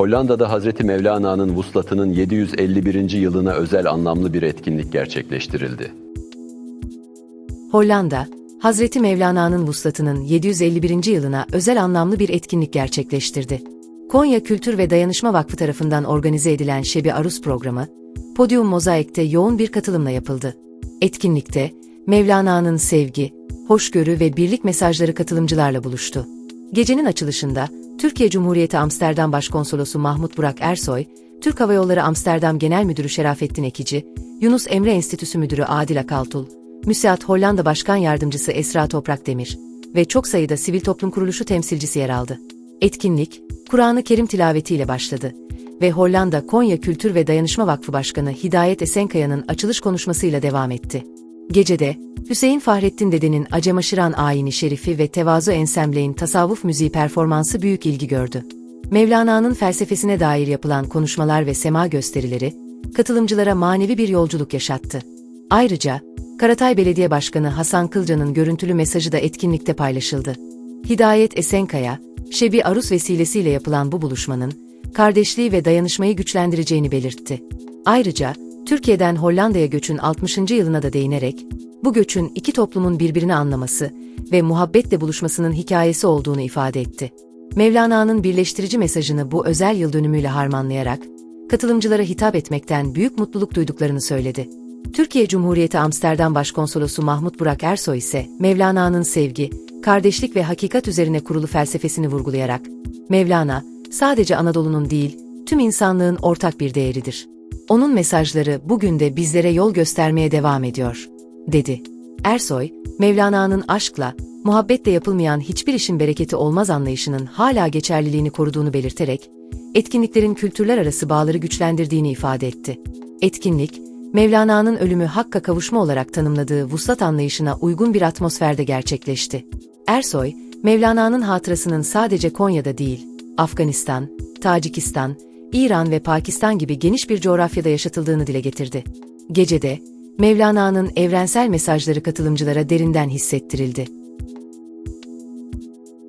Hollanda'da Hazreti Mevlana'nın vuslatının 751. yılına özel anlamlı bir etkinlik gerçekleştirildi. Hollanda, Hazreti Mevlana'nın vuslatının 751. yılına özel anlamlı bir etkinlik gerçekleştirdi. Konya Kültür ve Dayanışma Vakfı tarafından organize edilen Şebi Arus programı, Podium Mozaik'te yoğun bir katılımla yapıldı. Etkinlikte, Mevlana'nın sevgi, hoşgörü ve birlik mesajları katılımcılarla buluştu. Gecenin açılışında, Türkiye Cumhuriyeti Amsterdam Başkonsolosu Mahmut Burak Ersoy, Türk Hava Yolları Amsterdam Genel Müdürü Şerafettin Ekici, Yunus Emre Enstitüsü Müdürü Adil Akaltul, Müsiat Hollanda Başkan Yardımcısı Esra Toprak Demir ve çok sayıda sivil toplum kuruluşu temsilcisi yer aldı. Etkinlik, Kur'an-ı Kerim tilavetiyle başladı ve Hollanda Konya Kültür ve Dayanışma Vakfı Başkanı Hidayet Esenkaya'nın açılış konuşmasıyla devam etti. Gecede, Hüseyin Fahrettin Dede'nin Acemaşıran Ayini Şerifi ve Tevazu Ensemble'in tasavvuf müziği performansı büyük ilgi gördü. Mevlana'nın felsefesine dair yapılan konuşmalar ve sema gösterileri, katılımcılara manevi bir yolculuk yaşattı. Ayrıca, Karatay Belediye Başkanı Hasan Kılca'nın görüntülü mesajı da etkinlikte paylaşıldı. Hidayet Esenkaya, Şebi Arus vesilesiyle yapılan bu buluşmanın, kardeşliği ve dayanışmayı güçlendireceğini belirtti. Ayrıca, Türkiye'den Hollanda'ya göçün 60. yılına da değinerek, bu göçün iki toplumun birbirini anlaması ve muhabbetle buluşmasının hikayesi olduğunu ifade etti. Mevlana'nın birleştirici mesajını bu özel yıl dönümüyle harmanlayarak, katılımcılara hitap etmekten büyük mutluluk duyduklarını söyledi. Türkiye Cumhuriyeti Amsterdam Başkonsolosu Mahmut Burak Ersoy ise Mevlana'nın sevgi, kardeşlik ve hakikat üzerine kurulu felsefesini vurgulayarak, Mevlana, sadece Anadolu'nun değil, tüm insanlığın ortak bir değeridir. Onun mesajları bugün de bizlere yol göstermeye devam ediyor, dedi. Ersoy, Mevlana'nın aşkla, muhabbetle yapılmayan hiçbir işin bereketi olmaz anlayışının hala geçerliliğini koruduğunu belirterek, etkinliklerin kültürler arası bağları güçlendirdiğini ifade etti. Etkinlik, Mevlana'nın ölümü hakka kavuşma olarak tanımladığı vuslat anlayışına uygun bir atmosferde gerçekleşti. Ersoy, Mevlana'nın hatırasının sadece Konya'da değil, Afganistan, Tacikistan, İran ve Pakistan gibi geniş bir coğrafyada yaşatıldığını dile getirdi. Gecede, Mevlana'nın evrensel mesajları katılımcılara derinden hissettirildi.